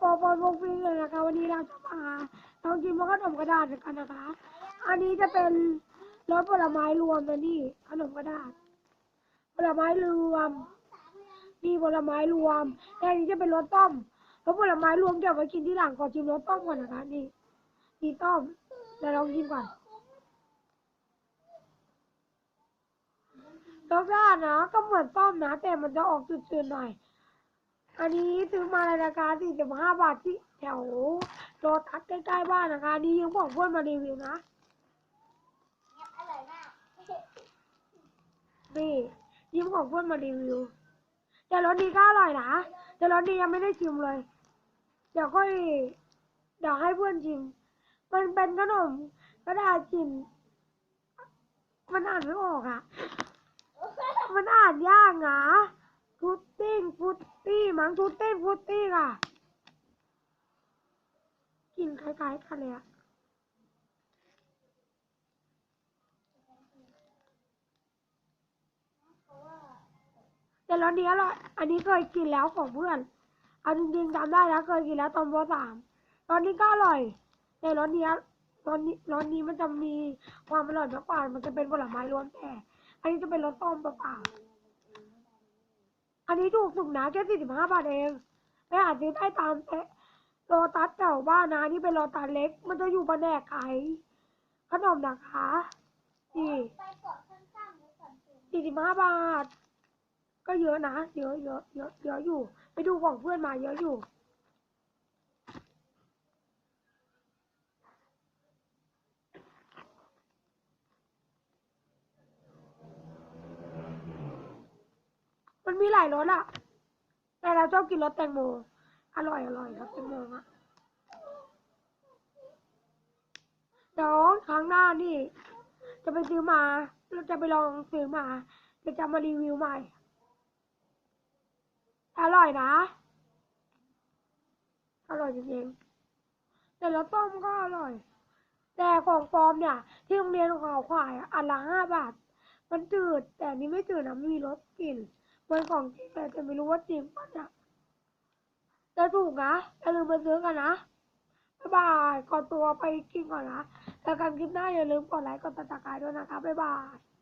ปรโปรโปรฟิงเลยนะคะวันนี้เราจะมาลองกินมะขนมกระดาษกันนะคะ อันนี้จะเป็นรสผลไม้รวมนะนี่ขนมกระดาษ ผลไม้รวมมีผลไม้รวมและอันนี้จะเป็นรสต้มรสผลไม้รวมเดี๋ยวไว้กินที่หลังขอนชิมรสต้มก่อนนะคะนี่นี่ต้มเดี๋ยวลองชิมก่อนรสชาตินะก็เหมือนต้มนะแต่มันจะออกจืดๆหน่อย อันนี้ซื้อมาในราคา 45 บาทที่แถวโรตัสใกล้ๆบ้านนะคะนนี้ยังบอกเพื่อนมารีวิวนะอร่อยมากนี่ยิ้มของเพื่อนมารีวิว แต่รสดีก็อร่อยนะแต่รสดียังไม่ได้ชิมเลย เดี๋ยวค่อยเดี๋ยวให้เพื่อนชิม มันเป็นขนมกระดาษกินมันอ่านไม่ออกอะมันอ่านยากนะ ฟุตติ้งฟุตตี้มั้งฟุตติ้งฟุตตี้อะกินคล้ายๆกันเลยอะแต่รสนี้อร่อยอันนี้เคยกินแล้วของเพื่อน เอาจริงๆจำได้แล้วเคยกินแล้วตอนปสามรสนี้ก็อร่อย แต่รสนี้รสนี้รสนี้มันจะมีความอร่อยมากกว่า มันจะเป็นผลไม้ล้วนแต่ อันนี้จะเป็นรสต้มเปล่าๆ อันนี้ถูกสุดนะแค่สี่สิบห้าบาทเองไม่อาจซื้อได้ตามเตะโรตัสแถวบ้านนะนี่เป็นโรตัสเล็ก มันจะอยู่บนแดกขายขนมนะคะนี่ไปกดข้างๆไว้ก่อนสิสี่สิบห้าบาท ก็เยอะนะ เยอะเยอะเยอะเยอะอยู่ ไปดูของเพื่อนมาเยอะอยู่ มีหลายรสอะ แต่เราชอบกินรสแตงโม อร่อยอร่อยครับแตงโมอะเดี๋ยวครั้งหน้านี่ จะไปซื้อมา เราจะไปลองซื้อมาเดี๋ยวจะมารีวิวใหม่ อร่อยนะ อร่อยจริงๆแต่แล้วต้มก็อร่อย แต่ของปลอมเนี่ย ที่โรงเรียนของเขาขายอะอันละห้าบาท มันจืด แต่นนี้ไม่จืดนะมีรสกลิ่น วันของจริงแต่จะไม่รู้ว่าจริงปะเนี่ยแต่ถูกนะอย่าลืมมาซื้อกันนะบ๊ายบายขอตัวไปกินก่อนนะแล้วกันคลิปหน้าอย่าลืมกดไลค์กดติดตามด้วยนะคะบ๊ายบาย